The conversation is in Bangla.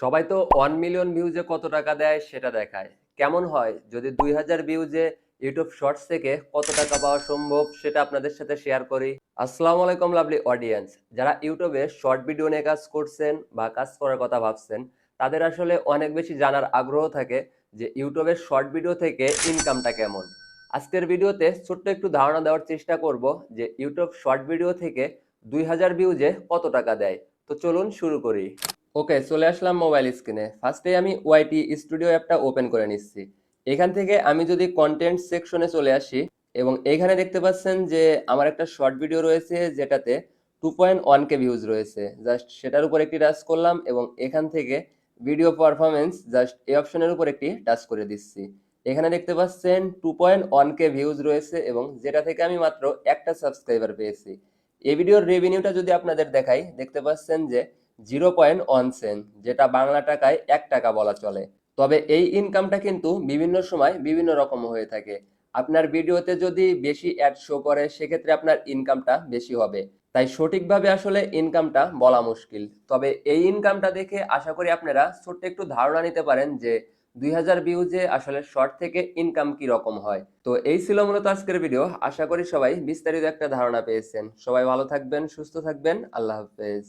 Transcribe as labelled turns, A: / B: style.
A: সবাই তো ওয়ান মিলিয়ন ভিউজে কত টাকা দেয় সেটা দেখায়। কেমন হয়? যদি দুই হাজার ভিউজে ইউটিউব শর্টস থেকে কত টাকা পাওয়া সম্ভব সেটা আপনাদের সাথে শেয়ার করি। আসসালামু আলাইকুম লাভলি অডিয়েন্স যারা ইউটিউবে শর্ট ভিডিও নিয়ে কাজ করছেন বা কাজ করার কথা ভাবছেন, তাদের আসলে অনেক বেশি জানার আগ্রহ থাকে যে ইউটিউবের শর্ট ভিডিও থেকে ইনকামটা কেমন। আজকের ভিডিওতে ছোট্ট একটু ধারণা দেওয়ার চেষ্টা করব যে ইউটিউব শর্ট ভিডিও থেকে দুই হাজার ভিউজে কত টাকা দেয়। তো চলুন শুরু করি। ওকে, চলে আসলাম মোবাইল স্ক্রিনে। ফার্স্টে আমি ওয়াইটি স্টুডিও অ্যাপটা ওপেন করে নিচ্ছি। এখান থেকে আমি যদি কন্টেন্ট সেকশনে চলে আসি, এবং এখানে দেখতে পাচ্ছেন যে আমার একটা শর্ট ভিডিও রয়েছে, যেটাতে two point one K views রয়েছে। জাস্ট সেটার উপর একটি টাচ করলাম, এবং এখান থেকে ভিডিও পারফরমেন্স জাস্ট এই অপশনের উপর একটি টাচ করে দিচ্ছি। এখানে দেখতে পাচ্ছেন two point one K views রয়েছে, এবং যেটা থেকে আমি মাত্র একটা সাবস্ক্রাইবার পেয়েছি। এই ভিডিওর রেভিনিউটা যদি আপনাদের দেখাই, দেখতে পাচ্ছেন যে জিরো পয়েন্ট ওয়ান সেন্ট, যেটা বাংলা টাকায় এক টাকা বলা চলে। তবে এই ইনকামটা কিন্তু বিভিন্ন সময় বিভিন্ন রকম হয়ে থাকে। আপনার ভিডিওতে যদি বেশি অ্যাড শো করে, সেক্ষেত্রে আপনার ইনকামটা বেশি হবে। তাই সঠিকভাবে আসলে ইনকামটা বলা মুশকিল। তবে এই ইনকামটা দেখে আশা করি আপনারা ছোট্ট একটু ধারণা নিতে পারেন যে দুই হাজার ভিউজে আসলে শর্ট থেকে ইনকাম কি রকম হয়। তো এই ছিল মূলত আজকের ভিডিও আশা করি সবাই বিস্তারিত একটা ধারণা পেয়েছেন। সবাই ভালো থাকবেন, সুস্থ থাকবেন। আল্লাহ হাফেজ।